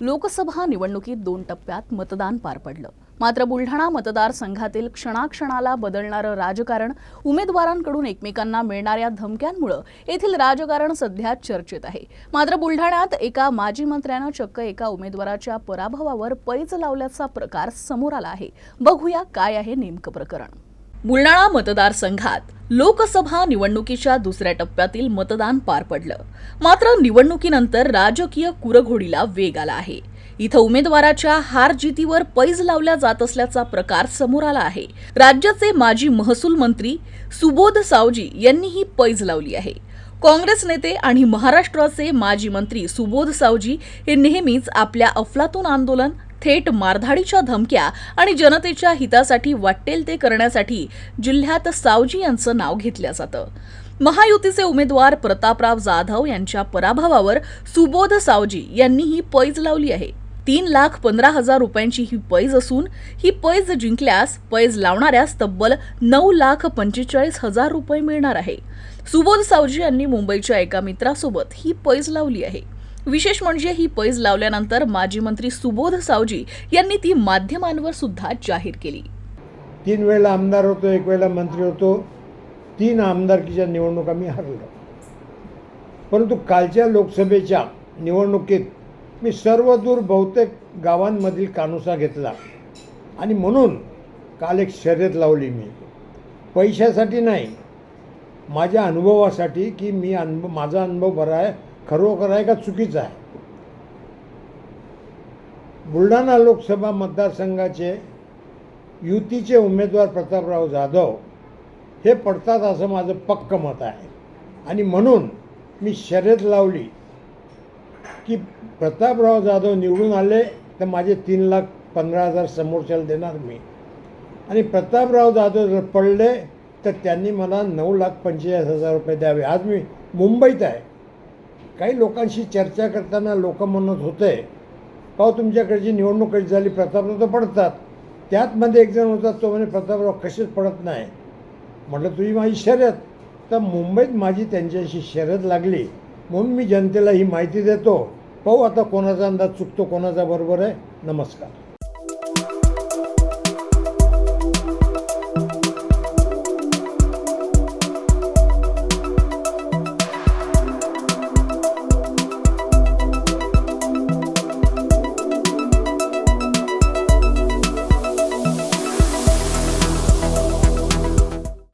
लोकसभा निवडणुकीत दोन टप्प्यात मतदान पार पडलं. मात्र बुलढाणा मतदारसंघातील क्षणाक्षणाला बदलणारं राजकारण उमेदवारांकडून एकमेकांना मिळणाऱ्या धमक्यांमुळं येथील राजकारण सध्या चर्चेत आहे. मात्र बुलढाण्यात एका माजी मंत्र्यानं चक्क एका उमेदवाराच्या पराभवावर पैज लावल्याचा प्रकार समोर आला आहे. बघूया काय आहे नेमकं प्रकरण. बुलढाणा मतदारसंघात लोकसभा निवडणुकीच्या दुसऱ्या टप्प्यातील मतदान पार पडलं. मात्र निवडणुकीनंतर राजकीय कुरघोडीला वेग आला आहे. इथं उमेदवाराच्या हार जितीवर पैज लावल्या जात असल्याचा प्रकार समोर आला आहे. राज्याचे माजी महसूल मंत्री सुबोध सावजी यांनी ही पैज लावली आहे. काँग्रेस नेते आणि महाराष्ट्राचे माजी मंत्री सुबोध सावजी हे नेहमीच आपल्या अफलातून आंदोलन थेट मारधाडीच्या धमक्या आणि जनतेच्या हितासाठी वाटेल ते करण्यासाठी जिल्ह्यात सावजी यांचं नाव घेतलं जातं. महायुतीचे उमेदवार प्रतापराव जाधव यांच्या पराभवावर सुबोध सावजी यांनी ही पैज लावली आहे. तीन लाख पंधरा हजार रुपयांची ही पैज असून ही पैज जिंकल्यास पैज लावणाऱ्यास तब्बल नऊ लाख पंचेचाळीस हजार रुपये मिळणार आहे. सुबोध सावजी यांनी मुंबईच्या एका मित्रासोबत ही पैज लावली आहे. विशेष म्हणजे ही पैज लावल्यानंतर माजी मंत्री सुबोध सावजी यांनी ती माध्यमांवर सुद्धा जाहीर केली. तीन वेळेला आमदार होतो एक वेळेला मंत्री होतो. तीन आमदारकीच्या निवडणुका मी हरलो परंतु कालच्या लोकसभेच्या निवडणुकीत मी सर्वदूर बहुतेक गावांमधील कानुसा घेतला. आणि म्हणून काल एक शर्यत लावली मी. पैशासाठी नाही माझ्या अनुभवासाठी की मी अनुभव माझा अनुभव बरा आहे. खरोखर आहे का चुकीचं आहे? बुलढाणा लोकसभा मतदारसंघाचे युतीचे उमेदवार प्रतापराव जाधव हे पडतात असं माझं पक्क मत आहे. आणि म्हणून मी शर्यत लावली की प्रतापराव जाधव निवडून आले तर माझे तीन लाख पंधरा हजार समोरच्याला देणार मी. आणि प्रतापराव जाधव जर पडले तर त्यांनी मला नऊ लाख पंचेचाळीस हजार रुपये द्यावे. आज मी मुंबईत आहे. काही लोकांशी चर्चा करताना लोक म्हणत होते पाहू तुमच्याकडची निवडणूक कशी झाली प्रतापराव तर पडतात. त्यातमध्ये एक जण होता तो म्हणे प्रतापराव कसेच पडत नाही. म्हटलं तुझी माझी शर्यत. तर मुंबईत माझी त्यांच्याशी शर्यत लागली. म्हणून मी जनतेला ही माहिती देतो. पाहू आता कोणाचा अंदाज चुकतो कोणाचा बरोबर आहे. नमस्कार.